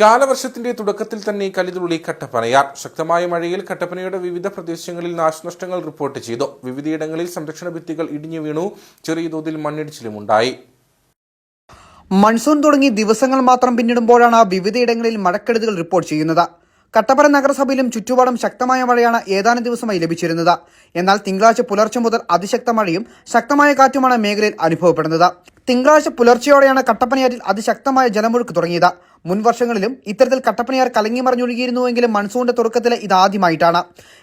കാലവർഷത്തിന്റെ തുടക്കത്തിൽ തന്നെ കലിതുള്ളി കട്ടപ്പനയാർ. ശക്തമായ മഴയിൽ കട്ടപ്പനയുടെ വിവിധ പ്രദേശങ്ങളിൽ നാശനഷ്ടങ്ങൾ റിപ്പോർട്ട് ചെയ്തു. വിവിധയിടങ്ങളിൽ സംരക്ഷണ ഭിത്തികൾ ഇടിഞ്ഞു വീണു. ചെറിയ തോതിൽ മണ്ണിടിച്ചിലുമുണ്ടായി. മൺസൂൺ തുടങ്ങി ദിവസങ്ങൾ മാത്രം പിന്നിടുമ്പോഴാണ് വിവിധയിടങ്ങളിൽ മഴക്കെടുതികൾ റിപ്പോർട്ട് ചെയ്യുന്നത്. കട്ടപ്പന നഗരസഭയിലും ചുറ്റുപാടും ശക്തമായ മഴയാണ് ഏതാനും ദിവസമായി ലഭിച്ചിരുന്നത്. എന്നാൽ തിങ്കളാഴ്ച പുലർച്ചെ മുതൽ അതിശക്ത മഴയും ശക്തമായ കാറ്റുമാണ് മേഖലയിൽ അനുഭവപ്പെടുന്നത്. തിങ്കളാഴ്ച പുലർച്ചെയോടെയാണ് കട്ടപ്പനയാറ്റിൽ അതിശക്തമായ ജലമൊഴുക്ക് തുടങ്ങിയത്. മുൻ വർഷങ്ങളിലും ഇത്തരത്തിൽ കട്ടപ്പനയാർ കലങ്ങി മറിഞ്ഞൊഴുകിയിരുന്നുവെങ്കിലും മൺസൂണിന്റെ തുടക്കത്തിൽ ഇതാദ്യമായിട്ടാണ്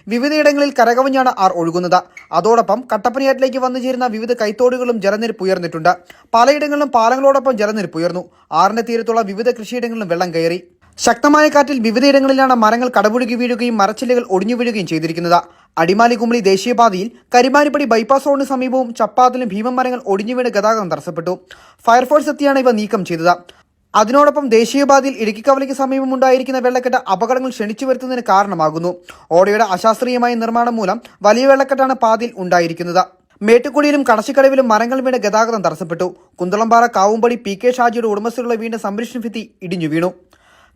വിവിധയിടങ്ങളിൽ കരകവിഞ്ഞാണ് ആർ ഒഴുകുന്നത്. അതോടൊപ്പം കട്ടപ്പനയാറ്റിലേക്ക് വന്നു ചേരുന്ന വിവിധ കൈത്തോടുകളും ജലനിരപ്പ് ഉയർന്നിട്ടുണ്ട്. പലയിടങ്ങളിലും പാലങ്ങളോടൊപ്പം ജലനിരപ്പ് ഉയർന്നു. ആറിന്റെ തീരത്തുള്ള വിവിധ കൃഷിയിടങ്ങളിലും വെള്ളം കയറി. ശക്തമായ കാറ്റിൽ വിവിധയിടങ്ങളിലാണ് മരങ്ങൾ കടപുഴുകി വീഴുകയും മരച്ചില്ലകൾ ഒടിഞ്ഞു വീഴുകയും ചെയ്തിരിക്കുന്നത്. അടിമാലി കുമളി ദേശീയപാതയിൽ കരിമാരിപ്പടി ബൈപ്പാസ് റോഡിന് സമീപവും ചപ്പാത്തിലും ഭീമം മരങ്ങൾ ഒടിഞ്ഞു വീണ് ഗതാഗതം തടസ്സപ്പെട്ടു. ഫയർഫോഴ്സ് എത്തിയാണ് ഇവ നീക്കം ചെയ്തത്. അതിനോടൊപ്പം ദേശീയപാതയിൽ ഇടുക്കിക്കവലയ്ക്ക് സമീപം ഉണ്ടായിരിക്കുന്ന വെള്ളക്കെട്ട് അപകടങ്ങൾ ക്ഷണിച്ചു വരുത്തുന്നതിന് കാരണമാകുന്നു. ഓടയുടെ അശാസ്ത്രീയമായ നിർമ്മാണം മൂലം വലിയ വെള്ളക്കെട്ടാണ് പാതയിൽ ഉണ്ടായിരിക്കുന്നത്. മേട്ടുക്കുടിയിലും കടശിക്കടവിലും മരങ്ങൾ വീണ് ഗതാഗതം തടസ്സപ്പെട്ടു. കുന്തളംപാറ കാവുംപടി പി കെ ഷാജിയുടെ ഉടമസ്ഥരുള്ള വീണ്ടും സംരക്ഷണ ഭിത്തി ഇടിഞ്ഞു വീണു.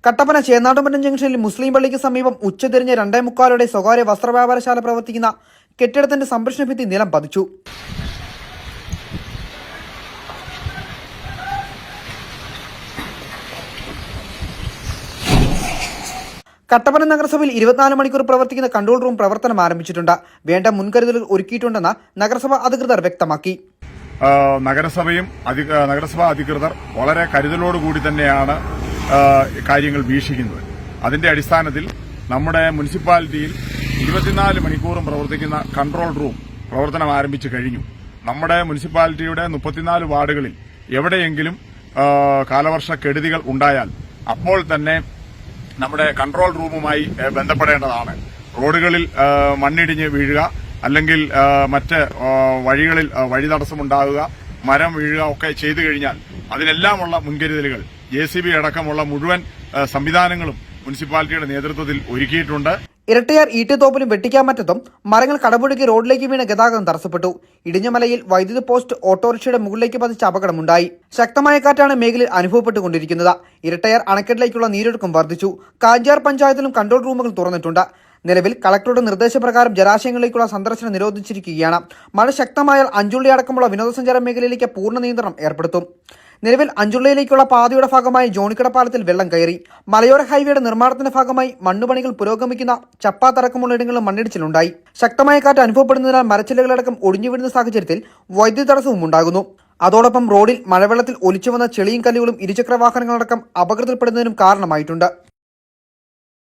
കട്ടപ്പന ചേന്നാട്ടുമറ്റം ജംഗ്ഷനിൽ മുസ്ലിം പള്ളിക്ക് സമീപം ഉച്ചതിരിഞ്ഞ് രണ്ടേ മുക്കാലോടെ സ്വകാര്യ വസ്ത്രവ്യാപാരശാല പ്രവർത്തിക്കുന്ന കെട്ടിടത്തിന്റെ സംരക്ഷണ ഭിത്തി നിലം പതിച്ചു. കട്ടപ്പന നഗരസഭയിൽ ഇരുപത്തിനാല് മണിക്കൂർ പ്രവർത്തിക്കുന്ന കൺട്രോൾ റൂം പ്രവർത്തനം ആരംഭിച്ചിട്ടുണ്ട്. വേണ്ട മുൻകരുതലുകൾ ഒരുക്കിയിട്ടുണ്ടെന്ന് നഗരസഭ അധികൃതർ വ്യക്തമാക്കി. നഗരസഭയും നഗരസഭാ അധികൃതർ വളരെ കരുതലോടുകൂടി തന്നെയാണ് കാര്യങ്ങൾ വീക്ഷിക്കുന്നത് അതിന്റെ അടിസ്ഥാനത്തിൽ നമ്മുടെ മുനിസിപ്പാലിറ്റിയിൽ ഇരുപത്തിനാല് മണിക്കൂറും പ്രവർത്തിക്കുന്ന കൺട്രോൾ റൂം പ്രവർത്തനം ആരംഭിച്ചു കഴിഞ്ഞു. നമ്മുടെ മുനിസിപ്പാലിറ്റിയുടെ മുപ്പത്തിനാല് വാർഡുകളിൽ എവിടെയെങ്കിലും കാലവർഷ കെടുതികൾ ഉണ്ടായാൽ അപ്പോൾ തന്നെ നമ്മുടെ കൺട്രോൾ റൂമുമായി ബന്ധപ്പെടേണ്ടതാണ്. റോഡുകളിൽ മണ്ണിടിഞ്ഞ് വീഴുക അല്ലെങ്കിൽ മറ്റ് വഴികളിൽ വഴി തടസ്സമുണ്ടാകുക മരം വീഴുക ഒക്കെ ചെയ്തു കഴിഞ്ഞാൽ അതിനെല്ലാമുള്ള മുൻകരുതലുകൾ ജെ സി ബി അടക്കമുള്ള മുഴുവൻ സംവിധാനങ്ങളും മുനിസിപ്പാലിറ്റിയുടെ നേതൃത്വത്തിൽ ഒരുക്കിയിട്ടുണ്ട്. ഇരട്ടയാർ ഈട്ടുതോപ്പിലും വെട്ടിക്കാമറ്റത്തും മരങ്ങൾ കടപുഴകി റോഡിലേക്ക് വീണ ഗതാഗതം തടസ്സപ്പെട്ടു. ഇടിഞ്ഞമലയിൽ വൈദ്യുതി പോസ്റ്റ് ഓട്ടോറിക്ഷയുടെ മുകളിലേക്ക് പതിച്ച അപകടമുണ്ടായി. ശക്തമായ കാറ്റാണ് മേഖലയിൽ അനുഭവപ്പെട്ടുകൊണ്ടിരിക്കുന്നത്. ഇരട്ടയാർ അണക്കെട്ടിലേക്കുള്ള നീരൊഴുക്കും വർദ്ധിച്ചു. കാഞ്ചാർ പഞ്ചായത്തിലും കൺട്രോൾ റൂമുകൾ തുറന്നിട്ടുണ്ട്. നിലവിൽ കളക്ടറുടെ നിർദ്ദേശപ്രകാരം ജലാശയങ്ങളിലേക്കുള്ള സന്ദർശനം നിരോധിച്ചിരിക്കുകയാണ്. മഴ ശക്തമായാൽ അഞ്ചുള്ളി അടക്കമുള്ള വിനോദസഞ്ചാര മേഖലയിലേക്ക് പൂർണ നിയന്ത്രണം ഏർപ്പെടുത്തും. നിലവിൽ അഞ്ചുള്ളയിലേക്കുള്ള പാതയുടെ ഭാഗമായി ജോണിക്കടപ്പാലത്തിൽ വെള്ളം കയറി. മലയോര ഹൈവേയുടെ നിർമ്മാണത്തിന്റെ ഭാഗമായി മണ്ണുപണികൾ പുരോഗമിക്കുന്ന ചപ്പാത്തടക്കമുള്ള ഇടങ്ങളിലും മണ്ണിടിച്ചിലുണ്ടായി. ശക്തമായ കാറ്റ് അനുഭവപ്പെടുന്നതിനാൽ മരച്ചില്ലകളടക്കം ഒടിഞ്ഞു വീഴുന്ന സാഹചര്യത്തിൽ വൈദ്യുതി തടസ്സവും ഉണ്ടാകുന്നു. അതോടൊപ്പം റോഡിൽ മഴവെള്ളത്തിൽ ഒലിച്ചു വന്ന ചെളിയും കല്ലുകളും ഇരുചക്ര വാഹനങ്ങളടക്കം അപകടത്തിൽപ്പെടുന്നതിനും കാരണമായിട്ടുണ്ട്.